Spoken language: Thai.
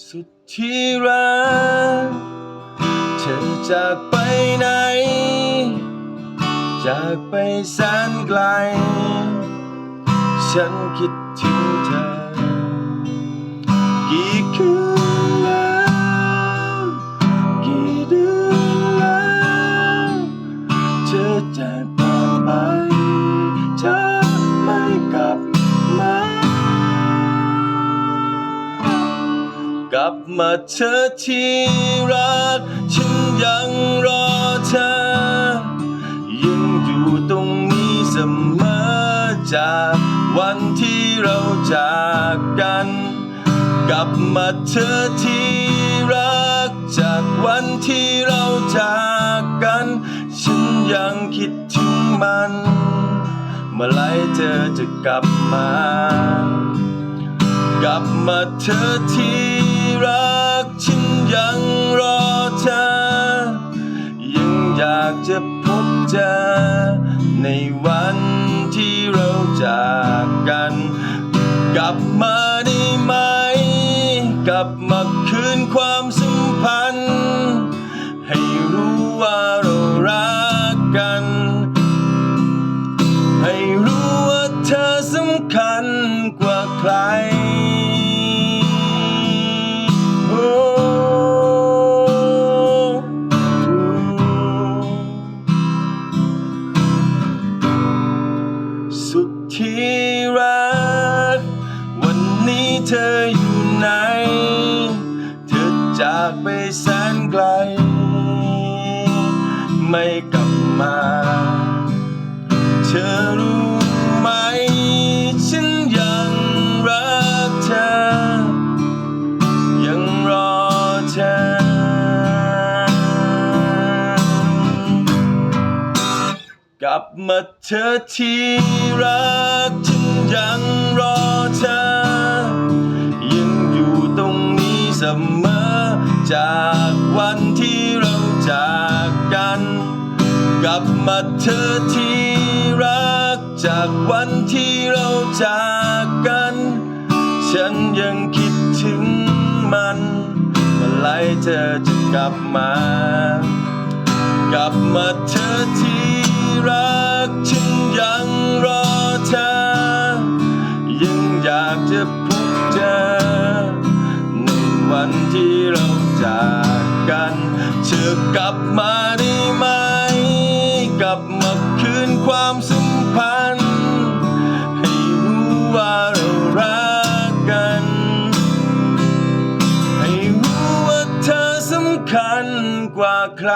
สุดที่รัก เธอจากไปไหน จากไปแสนไกล ฉันคิดถึงเธอ กี่คืนแล้ว กี่เดือนแล้ว เธอจะกไปเธอ กลับมาเธอที่รัก ฉันยังรอเธอ ยังอยู่ตรงนี้เสมอจากวันที่เราจากกัน กลับมาเธอที่รัก จากวันที่เราจากกัน ฉันยังคิดถึงมัน เมื่อไรเธอจะกลับมา กลับมาเธอที่ รักฉันยังรอเธอ ยังอยากจะพบเจอ ในวันที่เราจากกัน กลับมาได้ไหม กลับมาคืนความสัมพันธ์ ให้รู้ว่าเรา ธออยู่ไหน เธอจากไปแสนไกล ไม่กลับมา เธอรู้ไหม ฉันยังรักเธอ ยังรอเธอกลับมาเธอที่รักฉันยัง สมอ จากวันที่เราจากกัน กลับมาเธอที่รัก จากวันที่เราจากกัน ฉันยังคิดถึงมันเมื่อไรเธอจะกลับมา กลับมาเธอที่รัก ที่เราจากกันเธอกลับมาได้ไหม กลับมาคืนความสัมพันธ์ ให้รู้ว่าเรารักกัน ให้รู้ว่าเธอสำคัญกว่าใคร